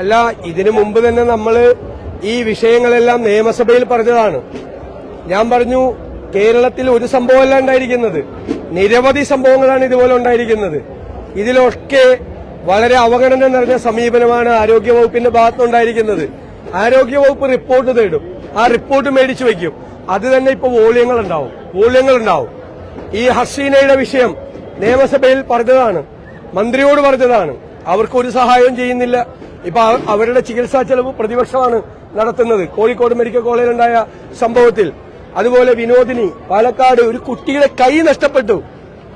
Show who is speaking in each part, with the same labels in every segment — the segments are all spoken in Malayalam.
Speaker 1: അല്ല ഇതിനു മുമ്പ് തന്നെ നമ്മൾ ഈ വിഷയങ്ങളെല്ലാം നിയമസഭയിൽ പറഞ്ഞതാണ്. ഞാൻ പറഞ്ഞു കേരളത്തിൽ ഒരു സംഭവമല്ല ഉണ്ടായിരിക്കുന്നത്. നിരവധി സംഭവങ്ങളാണ് ഇതുപോലെ ഉണ്ടായിരിക്കുന്നത്. ഇതിലൊക്കെ വളരെ അവഗണന നിറഞ്ഞ സമീപനമാണ് ആരോഗ്യവകുപ്പിന്റെ ഭാഗത്തുനിന്നുണ്ടായിരിക്കുന്നത്. ആരോഗ്യവകുപ്പ് റിപ്പോർട്ട് തേടും. ആ റിപ്പോർട്ട് മേടിച്ചു വെക്കും അത് തന്നെ ഇപ്പൊ വോള്യങ്ങൾ ഉണ്ടാവും വോളിയങ്ങൾ ഉണ്ടാവും ഈ ഹസീനയുടെ വിഷയം നിയമസഭയിൽ പറഞ്ഞതാണ്. മന്ത്രിയോട് പറഞ്ഞതാണ്. അവർക്കൊരു സഹായവും ചെയ്യുന്നില്ല. ഇപ്പൊ അവരുടെ ചികിത്സാ ചെലവ് പ്രതിപക്ഷമാണ് നടത്തുന്നത്. കോഴിക്കോട് മെഡിക്കൽ കോളേജിലുണ്ടായ സംഭവത്തിൽ. അതുപോലെ വിനോദിനി പാലക്കാട് ഒരു കുട്ടിയുടെ കൈ നഷ്ടപ്പെട്ടു.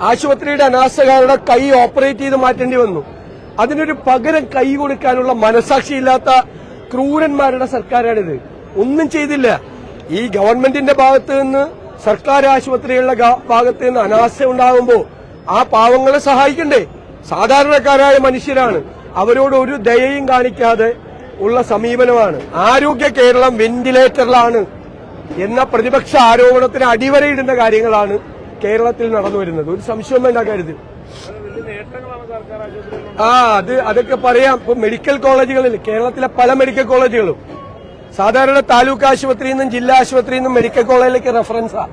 Speaker 1: ആശുപത്രിയുടെ അനാസ്ഥകാരുടെ കൈ ഓപ്പറേറ്റ് ചെയ്ത് മാറ്റേണ്ടി വന്നു. അതിനൊരു പകരം കൈ കൊടുക്കാനുള്ള മനസാക്ഷിയില്ലാത്ത ക്രൂരന്മാരുടെ സർക്കാരാണിത്. ഒന്നും ചെയ്തില്ല. ഈ ഗവൺമെന്റിന്റെ ഭാഗത്ത് നിന്ന് സർക്കാർ ആശുപത്രികളുടെ ഭാഗത്ത് നിന്ന് അനാസ്ഥ ഉണ്ടാകുമ്പോൾ ആ പാവങ്ങളെ സഹായിക്കണ്ടേ? സാധാരണക്കാരായ മനുഷ്യരാണ്. അവരോട് ഒരു ദയയും കാണിക്കാതെ ഉള്ള സമീപനമാണ്. ആരോഗ്യ കേരളം വെന്റിലേറ്ററിലാണ് എന്ന പ്രതിപക്ഷ ആരോപണത്തിന് അടിവരയിടുന്ന കാര്യങ്ങളാണ് കേരളത്തിൽ നടന്നു വരുന്നത്. ഒരു സംശയം വേണ്ട കാര്യത്തിൽ ആ അത് അതൊക്കെ പറയാം. ഇപ്പൊ മെഡിക്കൽ കോളേജുകളിൽ കേരളത്തിലെ പല മെഡിക്കൽ കോളേജുകളും. സാധാരണ താലൂക്ക് ആശുപത്രിയിൽ നിന്നും ജില്ലാ ആശുപത്രിയിൽ നിന്നും മെഡിക്കൽ കോളേജിലേക്ക് റെഫറൻസാ.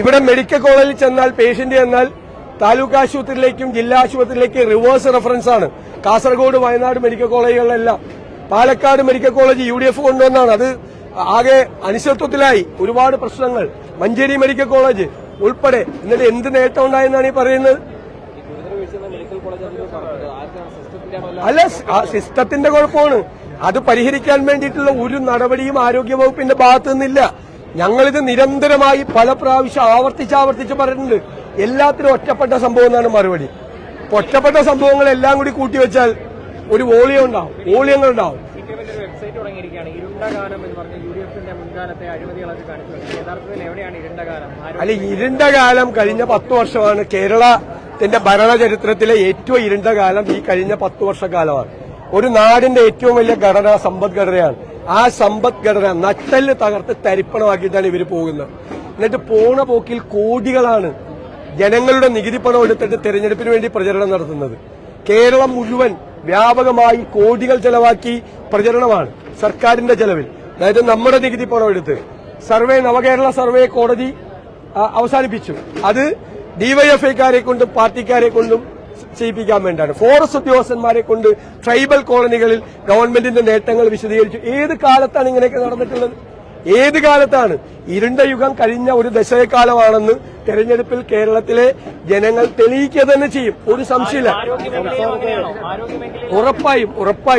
Speaker 1: ഇവിടെ മെഡിക്കൽ കോളേജിൽ ചെന്നാൽ പേഷ്യന്റ് ചെന്നാൽ താലൂക്ക് ആശുപത്രിയിലേക്കും ജില്ലാ ആശുപത്രിയിലേക്കും റിവേഴ്സ് റെഫറൻസ് ആണ് Kasaragod Wayanad medical കോളേജുകളിലെല്ലാം Palakkad medical college U D F കൊണ്ടുവന്നാണ്. അത് ആകെ അനിശ്ചിത്വത്തിലായി ഒരുപാട് പ്രശ്നങ്ങൾ. മഞ്ചേരി മെഡിക്കൽ കോളേജ് ഉൾപ്പെടെ എന്നിട്ട് എന്ത് നേട്ടം ഉണ്ടായെന്നാണ് ഈ പറയുന്നത്? അല്ല സിസ്റ്റത്തിന്റെ കുഴപ്പമാണ്. അത് പരിഹരിക്കാൻ വേണ്ടിയിട്ടുള്ള ഒരു നടപടിയും ആരോഗ്യവകുപ്പിന്റെ ഭാഗത്തു നിന്നില്ല. ഞങ്ങളിത് നിരന്തരമായി പല പ്രാവശ്യം ആവർത്തിച്ച് ആവർത്തിച്ച് പറഞ്ഞിട്ടുണ്ട്. എല്ലാത്തിനും ഒറ്റപ്പെട്ട സംഭവം എന്നാണ് മറുപടി. ഒറ്റപ്പെട്ട സംഭവങ്ങൾ എല്ലാം കൂടി കൂട്ടിവെച്ചാൽ ഒരു വോളിയം ഉണ്ടാവും. വോളിയങ്ങൾ ഉണ്ടാവും.
Speaker 2: വെബ്സൈറ്റ് തുടങ്ങിയിരിക്കുകയാണ് ഇരുണ്ട കാലം എന്ന് പറഞ്ഞ യു ഡി എഫിന്റെ മുൻകാലത്തെ അഴിമതികളൊക്കെ കാണിച്ചു യഥാർത്ഥത്തിൽ എവിടെയാണ് ഇരുണ്ട കാലം
Speaker 1: അല്ല ഇരുണ്ട കാലം കഴിഞ്ഞ പത്ത് വർഷമാണ് കേരളത്തിന്റെ ഭരണചരിത്രത്തിലെ ഏറ്റവും ഇരുണ്ട കാലം ഈ കഴിഞ്ഞ പത്ത് വർഷക്കാലമാണ്. ഒരു നാടിന്റെ ഏറ്റവും വലിയ ഘടന സമ്പദ്ഘടനയാണ് ആ സമ്പദ്ഘടന നട്ടൽ തകർത്ത് തരിപ്പണമാക്കിയിട്ടാണ് ഇവർ പോകുന്നത്. എന്നിട്ട് പോണ പോക്കിൽ കോടികളാണ് ജനങ്ങളുടെ നികുതി പണം എടുത്തിട്ട് തെരഞ്ഞെടുപ്പിന് വേണ്ടി പ്രചരണം നടത്തുന്നത്. കേരളം മുഴുവൻ വ്യാപകമായി കോടികൾ ചെലവാക്കി പ്രചരണമാണ് സർക്കാരിന്റെ ചെലവിൽ. അതായത് നമ്മുടെ നികുതി പണം എടുത്ത്. സർവേ നവകേരള സർവേ കോടതി അവസാനിപ്പിച്ചു. അത് ഡിവൈഎഫ്ഐക്കാരെ കൊണ്ടും പാർട്ടിക്കാരെ കൊണ്ടും ചെയ്യിപ്പിക്കാൻ വേണ്ടിയാണ്. ഫോറസ്റ്റ് ഉദ്യോഗസ്ഥന്മാരെ കൊണ്ട് ട്രൈബൽ കോളനികളിൽ ഗവൺമെന്റിന്റെ നേട്ടങ്ങൾ വിശദീകരിച്ചു. ഏത് കാലത്താണ് ഇങ്ങനെയൊക്കെ നടന്നിട്ടുള്ളത്? ഏത് കാലത്താണ്? ഇരുണ്ട യുഗം കഴിഞ്ഞ ഒരു ദശകക്കാലമാണെന്ന് തെരഞ്ഞെടുപ്പിൽ കേരളത്തിലെ ജനങ്ങൾ തെളിയിക്കുക തന്നെ ചെയ്യും. ഒരു സംശയമില്ല. ഉറപ്പായും ഉറപ്പായും.